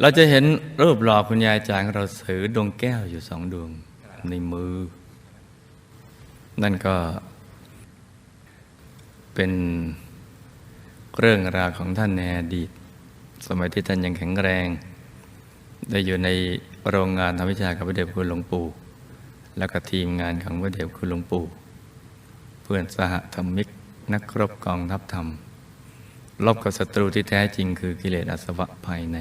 เราจะเห็นรูปหล่อคุณยายจางเราถือดวงแก้วอยู่สองดวงในมือ นั่นก็เป็นเรื่องราวของท่านในอดีต สมัยที่ท่านยังแข็งแรง ได้อยู่ในโรงงานทำวิชากับพระเดชคุณหลวงปู่ แล้วก็ทีมงานของพระเดชคุณหลวงปู่ เพื่อนสหธรรมิกนักรบกองทัพธรรม ลบกับศัตรูที่แท้จริงคือกิเลสอาสวะภายใน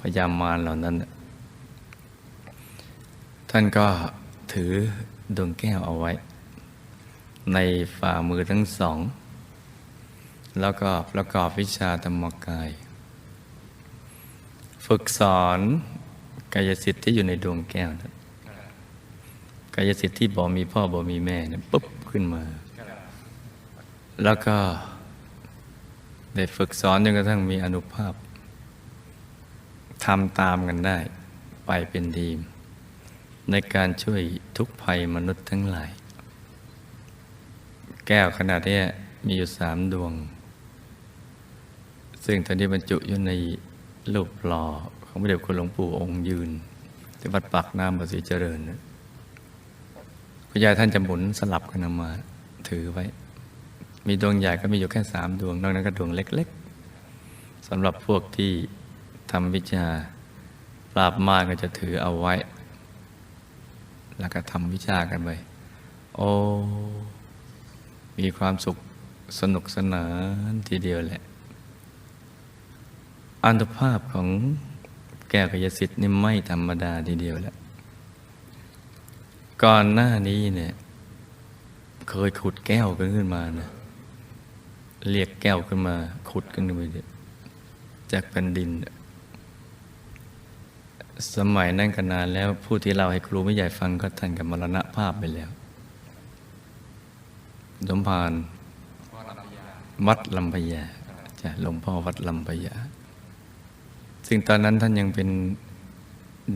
พยามารเหล่านั้น ท่านก็ถือดวงแก้วเอาไว้ ในฝ่ามือทั้งสอง แล้วก็ประกอบวิชาธรรมกาย ฝึกสอนกายสิทธิ์ที่อยู่ในดวงแก้วนะกายสิทธิ์ที่บ่มีพ่อบ่มีแม่นะปุ๊บขึ้นมา แล้วก็ได้ฝึกสอนจนกระทั่งมีอนุภาพ ทำตามกันได้ ไปเป็นทีม ในการช่วยทุกภัยมนุษย์ทั้งหลาย แก้วขนาดนี้มีอยู่สามดวง ซึ่งตอนนี้บรรจุอยู่ในรูปหล่อของพระเดชคุณหลวงปู่องค์ยืนที่วัดปากน้ำประสิเจริญนะคุณยายท่านจะหมุนสลับกันเอามา ถือไว้ มีดวงใหญ่ก็มีอยู่แค่สามดวง นอกนั้นก็ดวงเล็ก ๆสำหรับพวกที่ ทำวิชา ปราบมารก็จะถือเอาไว้ แล้วก็ทำวิชากันไปโอ้มีความสุขสนุกสนานทีเดียวแหละ อันตภาพของแก้วกยสิทธิ์นี่ไม่ธรรมดาทีเดียวแหละ ก่อนหน้านี้เนี่ย เคยขุดแก้วกันขึ้นมานะเรียกแก้วขึ้นมา ขุดกันขึ้นมาเนี่ยจากแผ่นดิน สมัยนั้นกันนานแล้วผู้ที่เราให้ครูไม่ใหญ่ฟังก็ท่านกับมรณภาพไปแล้วสมภารวัดลำพญาจ้ะหลวงพ่อวัดลำพญาซึ่งตอนนั้นท่านยังเป็น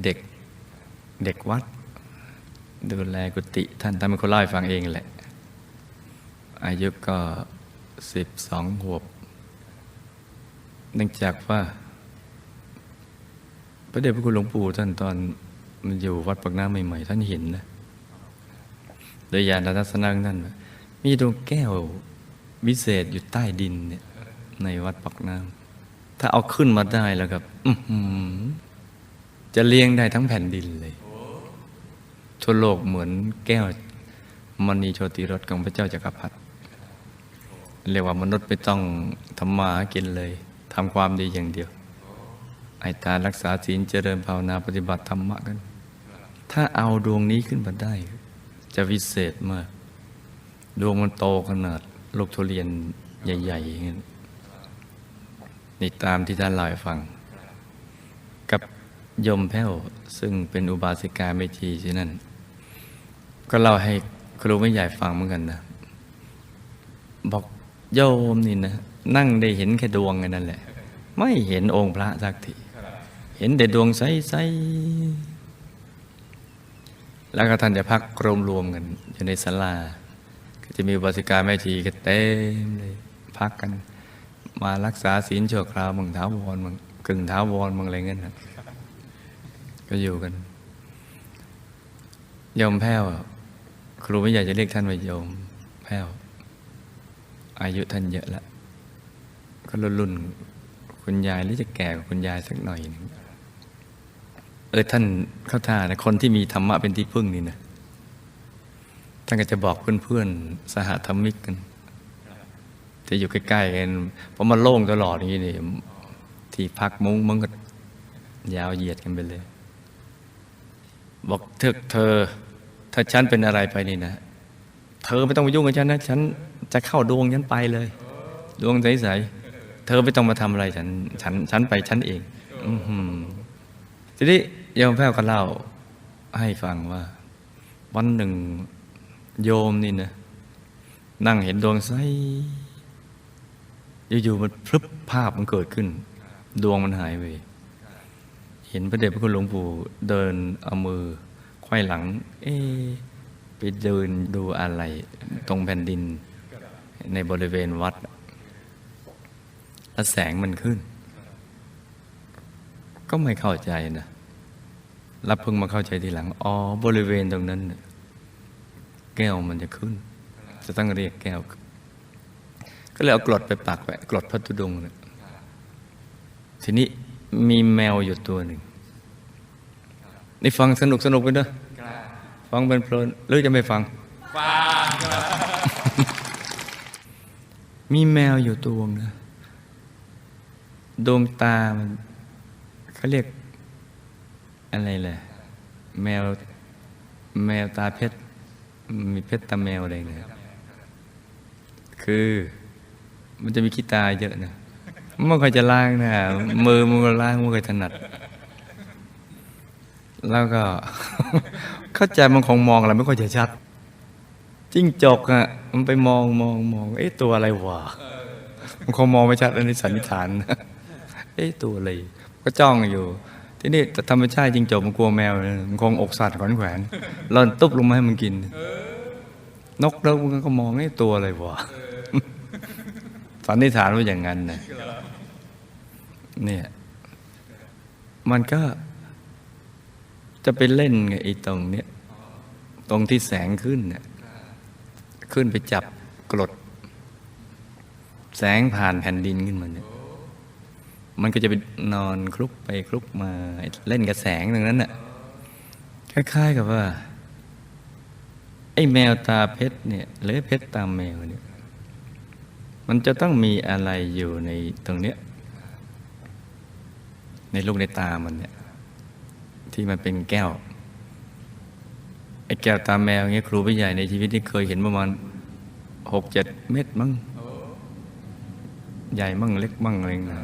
เด็กเด็กวัด ดูแลกุฏิท่านท่านเป็นคนเล่าให้ฟังเองแหละ อายุก็สิบสองขวบ เนื่องจากว่า พระเดชพระคุณหลวงปู่ท่านตอนมันอยู่วัดปากน้ำใหม่ๆท่านเห็นนะโดยญาณทัศนะของท่นว่ามีดวงแก้ววิเศษอยู่ใต้ดินเนี่ย ในวัดปากน้ำถ้าเอาขึ้นมาได้แล้วครับจะเลี้ยงได้ทั้งแผ่นดินเลยทั่วโลกเหมือนแก้วมณีโชติรสของพระเจ้าจักรพรรดิเรียกว่ามนุษย์ไม่ต้องทำมาหากินเลยทำความดีอย่างเดียว ไอ้การรักษาศีลเจริญภาวนาปฏิบัติธรรมะกัน ถ้าเอาดวงนี้ขึ้นมาได้ จะวิเศษมาก ดวงมันโตขนาดลูกทุเรียนใหญ่ๆอย่างนี้นนี่ตามที่ท่านเล่าให้ฟัง กับยมแพ้วซึ่งเป็นอุบาสิกาเมจีที่นั่น ก็เล่าให้ครูไม่ใหญ่ฟังเหมือนกันนะ บอกโยมนี่นะ นั่งได้เห็นแค่ดวงกันนั่นแหละ ไม่เห็นองค์พระสักที เห็นแต่ดวงใสๆแล้วก็ท่านจะพักรวมรวมกันอยู่ในศาลา ก็จะมีบาสิกาแม่ชีก็เต็มเลยพักกัน มารักษาศีลชั่วคราวบางท้าวรบางกึ่งท้าวรบางอะไรเงี้ยนะก็อยู่กันโยมแพ้วครูไม่อยากจะเรียกท่านว่าโยมแพ้วอายุท่านเยอะแล้วก็รุ่นรุ่นคุณยายหรือจะแก่กว่าคุณยายสักหน่อยนึง เออท่านเข้าท่านะคนที่มีธรรมะเป็นที่พึ่งนี่นะท่านก็จะบอกเพื่อนๆสหธรรมิกกันจะอยู่ใกล้ๆกันเพราะมันโล่งตลอดอย่างนี้นี่ที่พักมุ้งมันก็ยาวเหยียดกันไปเลย บอกเธอเธอ ถ้าฉันเป็นอะไรไปนี่นะ เธอไม่ต้องมายุ่งกับฉันนะ ฉันจะเข้าดวงฉันไปเลย ดวงใสๆเธอไม่ต้องมาทำอะไรฉัน ฉัน ฉันไปฉันเอง อือหือทีนี้ โยมแพ้วก็เล่าให้ฟังว่า วันหนึ่งโยมนี่นะนั่งเห็นดวงใสอยู่ๆมันพลึบภาพมันเกิดขึ้น ดวงมันหายไปเห็นพระเดชพระคุณหลวงปู่เดินเอามือไขว้หลัง เอ๊ไปเดินดูอะไร ตรงแผ่นดิน ในบริเวณวัด แล้วแสงมันขึ้น ก็ไม่เข้าใจนะ รับเพิ่งมาเข้าใจทีหลัง อ๋อ บริเวณตรงนั้น แก้วมันจะขึ้น จะต้องเรียกแก้ว ก็เลยเอากรดไปปักไว้กรดพระธุดงค์น่ะทีนี้มีแมวอยู่ตัวหนึ่ง นี่ฟังสนุกสนุกกันเนอะฟังเป็นเพลินหรือจะไม่ฟัง ฟังมีแมวอยู่ตัวนึงนะดวงตามันเขาเรียก อะไรแหละแมวแมวตาเพชรมีเพชรตาแมวอะไรเนี่ยคือมันจะมีขี้ตาเยอะนะไม่ค่อยจะล้างนะมือมันก็ล้างไม่ค่อยถนัด แล้วก็ เข้าใจมันคงมองอะไรไม่ค่อยจะชัดจิ้งจกอะมันไปมองมองมองเอ๊ะตัวอะไรวะมันคงมองไม่ชัดอันนี้สันนิษฐานเอ๊ะตัวอะไรก็จ้องอยู่ ทีนี้แต่ธรรมชาติจิ้งจกมันกลัวแมวมันคงอกสัตว์ขอนแขวนหล่อนตุ๊บลงมาให้มันกิน นกแล้วมันก็มองเอ๊ะตัวอะไรวะสันนิษฐานว่าอย่างนั้นนะเนี่ยมันก็จะไปเล่นไงไอ้ตรงเนี้ยตรงที่แสงขึ้นเนี่ยขึ้นไปจับกรด แสงผ่านแผ่นดินขึ้นมาเนี่ย มันก็จะไปนอนคลุกไปคลุกมาเล่นกับแสงตรงนั้นน่ะคล้ายๆกับว่า ไอ้แมวตาเพชรเนี่ยหรือเพชรตาแมวเนี่ยมันจะต้องมีอะไรอยู่ในตรงเนี้ยในลูกในตามันเนี่ยที่มันเป็นแก้วไอ้แก้วตาแมวเงี้ยครูผู้ใหญ่ในชีวิตที่เคยเห็นประมาณหกเจ็ดเม็ดมั้งใหญ่มั่งเล็กมั่งอะไรเงี้ย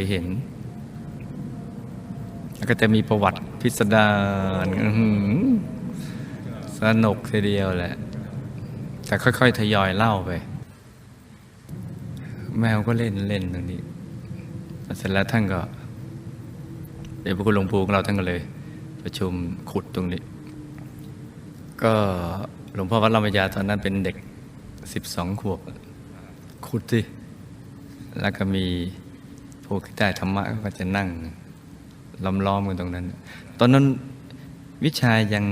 ยเห็น แล้วก็จะมีประวัติพิสดารสนุกทีเดียวแหละ แต่ค่อย ๆ ทยอยเล่าไป แมวก็เล่นเล่นตรงนี้ เสร็จแล้วท่านก็ เดี๋ยวพระคุณหลวงปู่ของเราท่านก็เลย ประชุมขุดตรงนี้ ก็หลวงพ่อวัดลำพญาตอนนั้นเป็นเด็กสิบสองขวบขุดสิแล้วก็มี พวกที่ได้ธรรมะก็จะนั่งล้อมล้อมกันตรงนั้น ตอนนั้นวิชายัง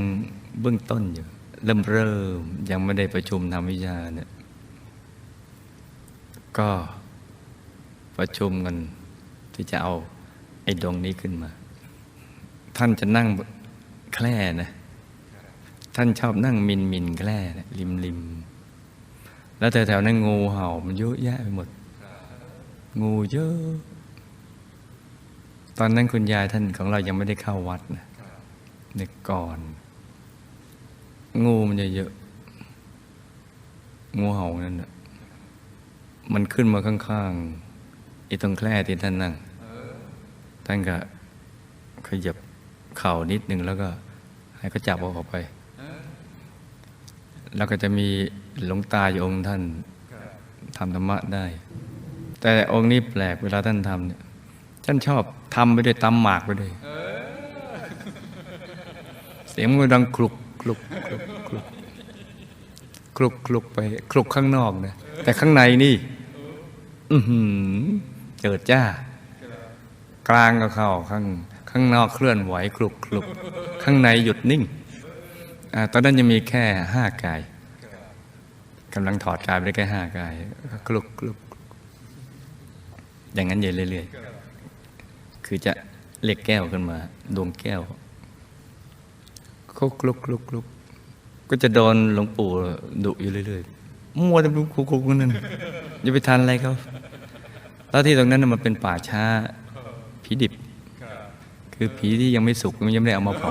เบื้องต้นอยู่ เริ่มเริ่มยังไม่ได้ประชุมทำวิชาเนี่ยก็ประชุมกันที่จะเอาไอ้ดวงนี้ขึ้นมา ท่านจะนั่งแคร่นะ ท่านชอบนั่งมินมินแคร่นะริมริมแล้วแถวๆนั้นงูเห่ามันเยอะแยะไปหมด งูเยอะ ตอนนั้นคุณยายท่านของเรายังไม่ได้เข้าวัดนะเด็กก่อน งูมันจะเยอะ งูเห่านั่นนะมันขึ้นมาข้างๆอ้ตรงแคร่ที่ท่านนั่งท่านก็ขยับเข่านิดนึงแล้วก็ให้เขาจับเอาออกไป แล้วก็จะมีหลวงตาอยู่องค์ท่านทำธรรมะได้ แต่องค์นี้แปลกเวลาท่านทำเนี่ยท่านชอบ ทำไปด้วยตำหมากไปด้วยเสียงมันดังคลุกคลุกคลุกคลุกคลุกคลุกไปคลุกข้างนอกนะแต่ข้างในนี่อืเจิดจ้า กลางก็เข้าข้างข้างนอกเคลื่อนไหวคลุกคลุกข้างในหยุดนิ่งอตอนนั้นยังมีแค่ห้ากายกำลังถอดกายไปได้แค่ห้ากายคลุกคลุกอย่างนั้นอยู่เรื่อยๆ คือจะเรียกแก้วขึ้นมา ดวงแก้วคลุกคลุกคลุกคลุกก็จะโดนหลวงปู่ดุอยู่เรื่อยๆมัวแต่คลุกคลุกนั่นอย่าไปทันอะไรเขาแล้วที่ตรงนั้นนะมันเป็นป่าช้าผีดิบ คือผีที่ยังไม่สุกมันยังไม่ได้เอามาเผา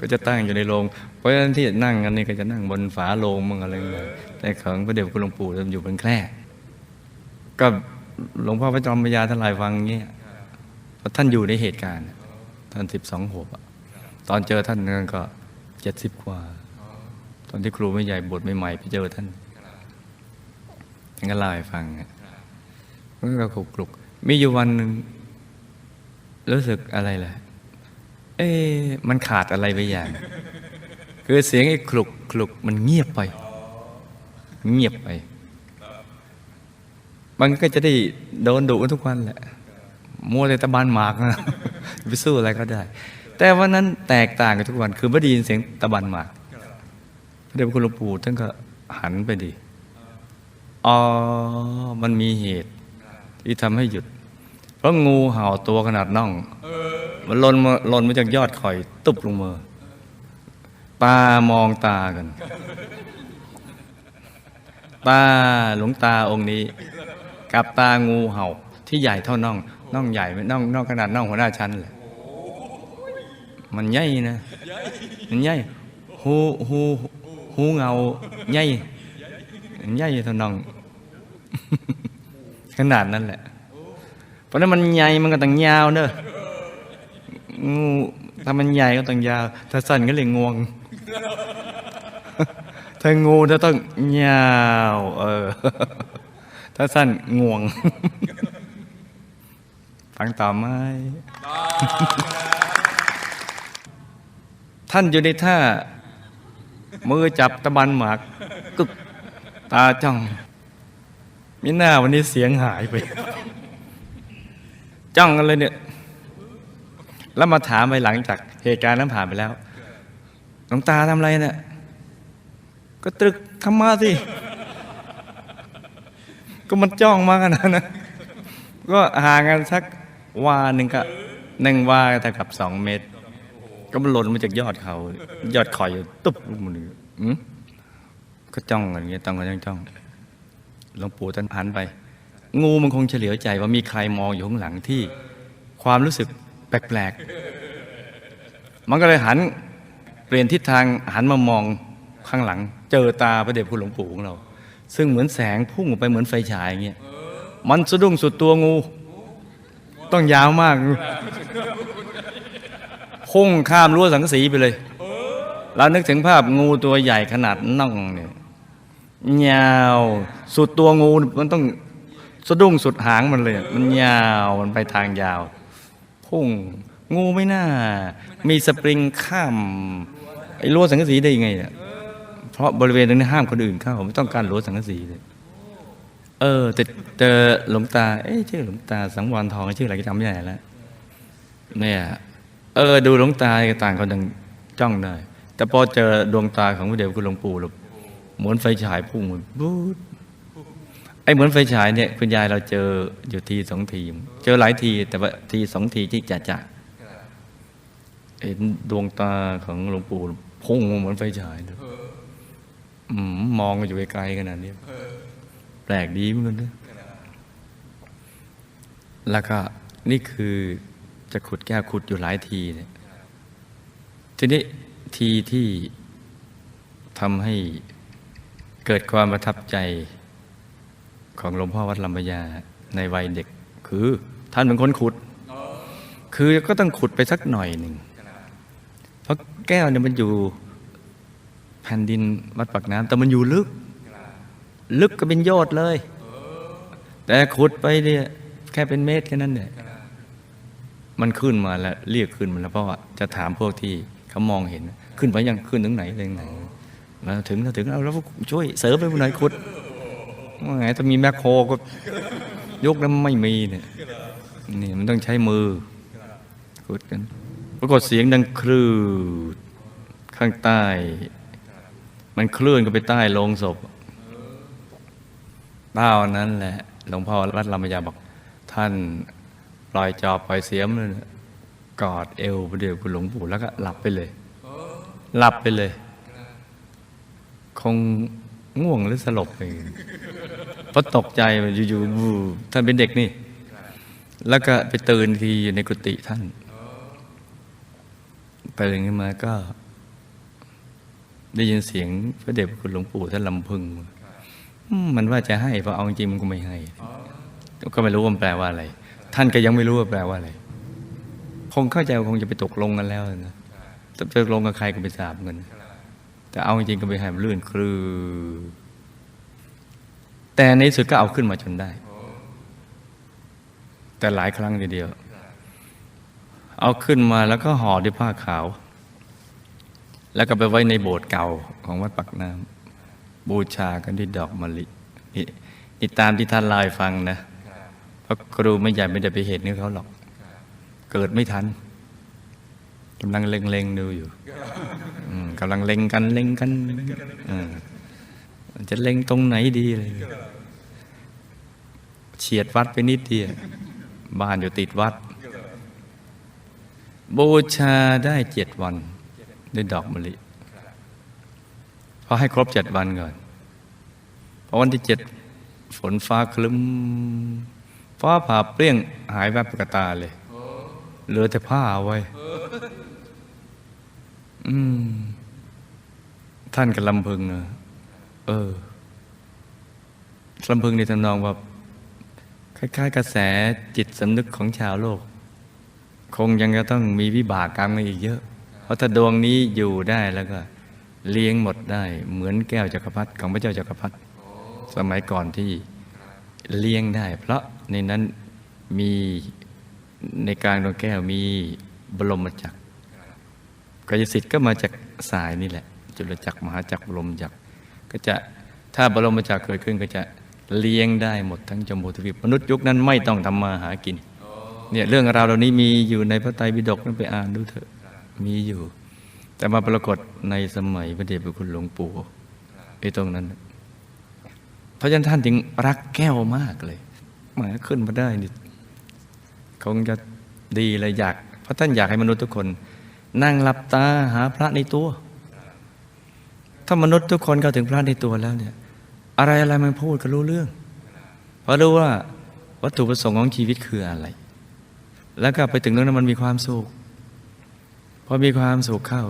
ก็จะตั้งอยู่ในโรง เพราะฉะนั้นที่นั่งกันนี่ก็จะนั่งบนฝาโรงมั่งอะไรเงี้ยแต่ของพระเดชพระคุณหลวงปู่จะอยู่บนแคร่ก็ หลวงพ่อพระจอมพระยาท่านลายฟังเงี้ยเพราะท่านอยู่ในเหตุการณ์ ท่านสิบสองหัวตอนเจอท่านนั้นก็เจ็ดสิบกว่า ตอนที่ครูไม่ใหญ่บวชใหม่ๆไปเจอท่านท่านก็เล่าให้ฟังอะมันก็คลุกคลุกมีอยู่วันหนึ่งรู้สึกอะไรแหละเอ๊มันขาดอะไรไปอย่าง คือเสียงไอ้คลุกคลุกมันเงียบไป เงียบไป มันก็จะได้โดนดุกันทุกวันแหละมัวแต่ตะบานหมากนะไปสู้อะไรก็ได้ แต่วันนั้นแตกต่างกันทุกวัน คือไม่ได้ยินเสียงตะบันหมากพระเดชพระคุณหลวงปู่ท่านก็หันไปดิอ๋อมันมีเหตุ ที่ทำให้หยุด เพราะงูเห่าตัวขนาดน่องมันหล่นมาหล่นมาจากยอดข่อย ตุบลงมาตามองตากัน ตาหลวงตาองค์นี้ กับตางูเห่า ที่ใหญ่เท่าน่องน่องใหญ่ไหมน่องน่องขนาดน่องหัวหน้าชั้นเลยมันใหญ่นะมันใหญ่หูหูหูเงาใหญ่มันใหญ่เท่าน่อง ขนาดนั้นแหละ เพราะนั้นมันใหญ่มันก็ต้องยาวเนอะงูถ้ามันใหญ่ก็ต้องยาว ถ้าสั้นก็เลยงวง ถ้างูจะต้องยาว เออ ถ้าสั้นงวง ฟังต่อไหมท่านอยู่ในท่า มือจับตะบันหมากกึกตาจ้องมิหน้าวันนี้เสียงหายไป จ้องกันเลยเนี่ย แล้วมาถามไปหลังจากเหตุการณ์นั้นผ่านไปแล้วหลวงตาทำอะไรเนี่ยก็ตรึกทำมาสิ ก็มันจ้องมากนะนะ ก็ห่างกันสักวาหนึ่งก็หนึ่งวาเท่ากับสองเมตร ก็มันหล่นมาจากยอดเขา ยอดคอยอยู่ตุ๊บลงมาเลยอืมก็จ้องกันอย่างเงี้ยจ้องกันจ้องจ้องหลวงปู่ท่านหันไป งูมันคงเฉลียวใจว่ามีใครมองอยู่ข้างหลังที่ ความรู้สึกแปลกๆ มันก็เลยหันเปลี่ยนทิศทางหันมามองข้างหลัง เจอตาพระเดชคุณหลวงปู่ของเรา ซึ่งเหมือนแสงพุ่งออกไปเหมือนไฟฉายอย่างเงี้ยมันสะดุ้งสุดตัวงู ต้องยาวมากพุ่งข้ามรั้วสังกสีไปเลยเรานึกถึงภาพงูตัวใหญ่ขนาดน่องเนี่ยยาวสุดตัวงูมันต้องสะดุ้งสุดหางมันเลย มันยาวมันไปทางยาว พุ่งงูไม่น่า มีสปริงข้ามไอ้รั้วสังกะสีได้ยังไงเนี่ย เพราะบริเวณตรงนี้ห้ามคนอื่นเข้าไม่ต้องการรั้วสังกสีเลยเออแต่เจอหลวงตา เอ๊ะชื่อหลวงตาสังวรทองชื่ออะไรก็จำไม่ได้แล้วเนี่ยเออ ดูหลวงตาต่างคนต่างจ้องได้ แต่พอเจอดวงตาของพระเดชคุณหลวงปู่หลวงเหมือนไฟฉายพุ่งเหมาบูดไอ้เหมือนไฟฉายเนี่ยคุณยายเราเจออยู่ทีสองทีเจอหลายที แต่ว่าทีสองทีที่จะจะเห็นดวงตาของหลวงปู่พุ่งเหมือนไฟฉายเลย มมองอยู่ไกลๆขนาดนี้แปลกดีเหมือนกันนะแล้วก็นี่คือจะขุดแก้วขุดอยู่หลายทีเนี่ยทีนี้ทีที่ทำให้เกิดความประทับใจของหลวงพ่อวัดลำปยาในวัยเด็ก คือท่านเป็นคนขุด คือก็ต้องขุดไปสักหน่อยหนึ่งเพราะแก้วเนี่ยมันอยู่ แผ่นดินวัดปากน้ำแต่มันอยู่ลึก ลึกก็เป็นยอดเลย แต่ขุดไปเนี่ยแค่เป็นเมตรแค่นั้นเนี่ยมันขึ้นมาแล้วเรียกขึ้นมาแล้วเพราะว่าจะถามพวกที่เขามองเห็น ขึ้นไปยังขึ้นถึงไหนเลยไหนมาถึงแล้วถึงเอาแล้วช่วยเสริมไปหน่อยขุดว่าไงถ้ามีแมคโครก็ยกแล้วไม่มีเนี่ยนี่มันต้องใช้มือขุดกัน ปรากฏเสียงดังคลืดข้างใต้ มันเคลื่อนก็ไปใต้โลงศพเต้านั้นแหละ หลวงพ่อรัตนามยาบอกท่านปล่อยจอบปล่อยเสียมเลยกอดเอวพระเดียวคุณหลวงปู่แล้วก็หลับไปเลยหลับไปเลย คงง่วงหรือสลบไปเพราะตกใจอยู่ๆท่านเป็นเด็กนี่ แล้วก็ไปตื่นทีอยู่ในกุฏิท่านตื่นขึ้มาก็ ได้ยินเสียงพระเดชพระคุณหลวงปู่ท่านลำพึงมันว่าจะให้พอเอาจริงมันก็ไม่ให้ ก็ไม่รู้ว่ามันแปลว่าอะไร ท่านก็ยังไม่รู้ว่าแปลว่าอะไร คงเข้าใจคงจะไปตกลงกันแล้วนะจะตกลงกับใครก็ไปสาบเงินแต่เอาจริงก็ไปให้มันลื่นคลือ แต่ในสุดก็เอาขึ้นมาจนได้ แต่หลายครั้งทีเดียว เอาขึ้นมาแล้วก็ห่อด้วยผ้าขาว แล้วก็ไปไว้ในโบสถ์เก่าของวัดปักน้ำบูชากันด้วยดอกมะลินี่ติดตามที่ท่านลาให้ฟังนะเพราะครูไม่ใหญ่ไม่ได้ไปเห็นเขาหรอก เกิดไม่ทันกำลังเล็งๆดูอยู่กำลังเล็งกันเล็งกันจะเล็งตรงไหนดีเลยเฉียดวัดไปนิดเดียวบ้านอยู่ติดวัด บูชาได้เจ็ดวัน ด้วยดอกมะลิเพอให้ครบเจ็ดวันก่อนพอวันที่เจ็ดฝนฟ้าคลึ้มฟ้าผ่าเปรี้ยงหายแวบกระตาเลยเหลือแต่ผ้าเอาไว้ อืม ท่านกับลำพึงเออลำพึงในทำนองว่าคล้ายๆ กระแสจิตสำนึกของชาวโลก คงยังจะต้องมีวิบากกรรมกันอีกเยอะ เพราะถ้าดวงนี้อยู่ได้แล้วก็เลี้ยงหมดได้ เหมือนแก้วจักรพรรดิของพระเจ้าจักรพรรดิสมัยก่อนที่เลี้ยงได้ เพราะในนั้นมีในกลางดวงแก้วมีบรมจักรกายสิทธิ์ก็มาจากสายนี่แหละ จุลจักรมหาจักรบรมจักรก็จะถ้าบรมจักรเกิดขึ้นก็จะเลี้ยงได้หมดทั้งจมูกทวีปมนุษย์ยุคนั้นไม่ต้องทำมาหากินเนี่ยเรื่องราวเหล่านี้มีอยู่ในพระไตรปิฎกนั่นไปอ่านดูเถอะ มีอยู่ แต่มาปรากฏในสมัยพระเดชพระคุณหลวงปู่ไอ้ตรงนั้น เพราะฉะนั้นท่านจึงรักแก้วมากเลยหมาขึ้นมาได้นี่คงจะดีเลยอยาก เพราะท่านอยากให้มนุษย์ทุกคน นั่งหลับตาหาพระในตัว ถ้ามนุษย์ทุกคนเข้าถึงพระในตัวแล้วเนี่ย อะไรอะไรมันพูดก็รู้เรื่อง เพราะรู้ว่าวัตถุประสงค์ของชีวิตคืออะไร แล้วก็ไปถึงเรื่องนั้นมันมีความสุข พอมีความสุขเข้า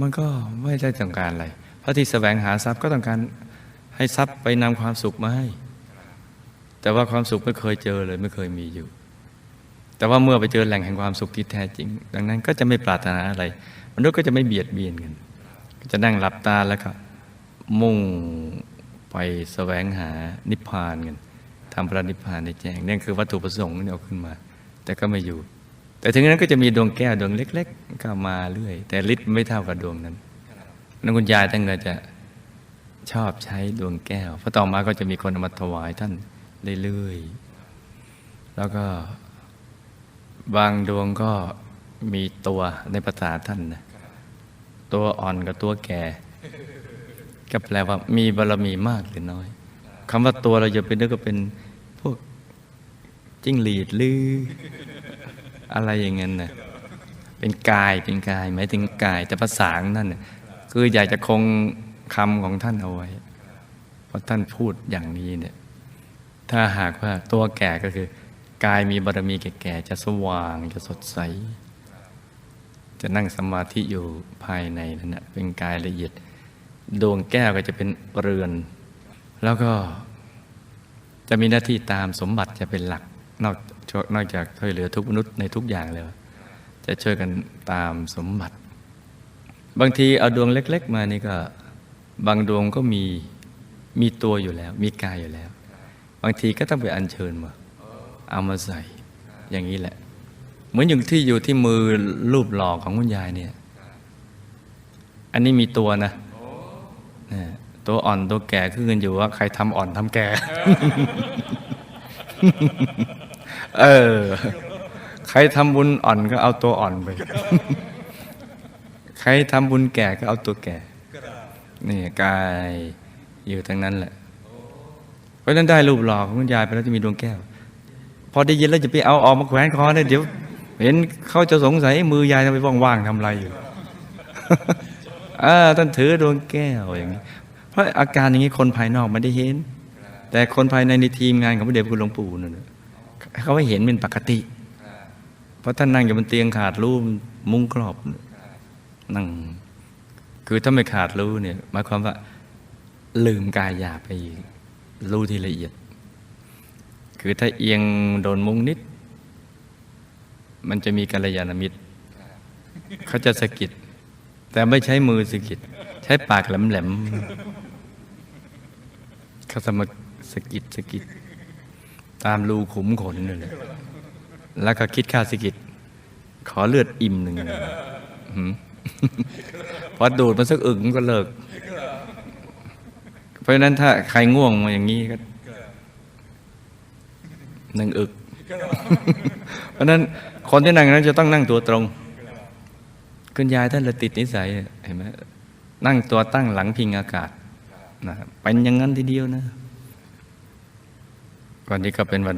มันก็ไม่ได้ต้องการอะไรเพราะที่แสวงหาทรัพย์ก็ต้องการให้ทรัพย์ไปนำความสุขมาให้ แต่ว่าความสุขไม่เคยเจอเลยไม่เคยมีอยู่ แต่ว่าเมื่อไปเจอแหล่งแห่งความสุขที่แท้จริง ดังนั้นก็จะไม่ปรารถนาอะไรมนุษย์ก็จะไม่เบียดเบียนกัน ก็จะนั่งหลับตาแล้วก็มุ่งไปแสวงหานิพพานกันทำพระนิพพานในแจ้งนั่คือวัตถุประสงค์ที่เอาขึ้นมา แต่ก็ไม่อยู่ แต่ถึงนั้นก็จะมีดวงแก้วดวงเล็ก ๆ ก็มาเรื่อย แต่ฤทธิ์ไม่เท่ากับดวงนั้นนั่นคุณยายท่านก็จะชอบใช้ดวงแก้วเพราะต่อมาก็จะมีคนมาถวายท่านเรื่อยๆแล้วก็บางดวงก็มีตัวในภาษาท่านนะตัวอ่อนกับตัวแก่ก็แปลว่ามีบารมีมากหรือน้อยคำว่าตัวเราอย่าไปนึกว่าเป็นพวกจิ้งหรีดหรือ อะไรอย่างเงี้ยนะเป็นกายเป็นกายหมายถึงกาย แต่ภาษาของนั่นน่ะคืออยากจะคงคำของท่านเอาไว้ เพราะท่านพูดอย่างนี้เนี่ยถ้าหากว่าตัวแก่ก็คือกายมีบารมีแก่ๆจะสว่างจะสดใส จะนั่งสมาธิอยู่ภายในนั่นนะเป็นกายละเอียด ดวงแก้วก็จะเป็นเรือน แล้วก็จะมีหน้าที่ตามสมบัติจะเป็นหลัก นอกนอกจากช่วยเหลือทุกมนุษย์ในทุกอย่างแล้วจะช่วยกันตามสมบัติ บางทีเอาดวงเล็ก ๆ มานี่ก็บางดวงก็มีมีตัวอยู่แล้ว มีกายอยู่แล้ว บางทีก็ต้องไปอัญเชิญมา เอามาใส่อย่างนี้แหละ เหมือนอย่างที่อยู่ที่มือรูปหล่อของคุณยายเนี่ย อันนี้มีตัวนะตัวอ่อนตัวแก่คือกันอยู่ว่าใครทำอ่อนทำแก่ เออ ใครทำบุญอ่อนก็เอาตัวอ่อนไป ใครทำบุญแก่ก็เอาตัวแก่ นี่กายอยู่ทั้งนั้นแหละ เพราะฉะนั้นได้รูปหล่อของคุณยายไปแล้วจะมีดวงแก้ว พอได้ยินแล้วจะไปเอาออกมาแขวนคอเนี่ยเดี๋ยวเห็นเขาจะสงสัยมือยายทำไมว่างๆทำอะไรอยู่อ่าท่านถือดวงแก้วอย่างนี้ เพราะอาการอย่างนี้คนภายนอกไม่ได้เห็น แต่คนภายในในทีมงานของพระเดชพระคุณหลวงปู่นั่นน่ะ เขาไม่เห็นเป็นปกติ เพราะท่านนั่งอยู่บนเตียงขาดรูมุ้งกรอบนั่ง คือถ้าไม่ขาดรู้เนี่ยหมายความว่า ลืมกายหยาบไปรู้ที่ละเอียด คือถ้าเอียงโดนมุ้งนิด มันจะมีกัลยาณมิตรเขาจะสะกิด แต่ไม่ใช้มือสะกิด ใช้ปากแหลมๆเขาสมาสะกิดสะกิด ตามรูขุมขนนั่นแหละแล้วก็คิดค่าสกิดขอเลือดอิ่มหนึ่งพอดูดมันสักอึ่งก็เลิก เพราะฉะนั้นถ้าใครง่วงมาอย่างนี้ก็หนั่งอึก เพราะนั้นคนที่นั่งนั้นจะต้องนั่งตัวตรงคุณยายท่านเลยติดนิสัยเห็นไหมนั่งตัวตั้งหลังพิงอากาศนะครับเป็นอย่างนั้นทีเดียวนะ วันนี้ก็เป็นวัน